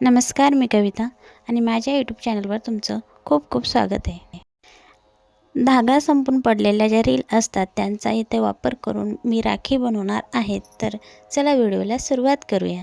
नमस्कार मी कविता आणि माझ्या यूट्यूब चॅनलवर तुमचं खूप खूप स्वागत आहे. धागा संपून पडलेल्या ज्या रील असतात त्यांचा इथे वापर करून मी राखी बनवणार आहे. तर चला व्हिडिओला सुरुवात करूया.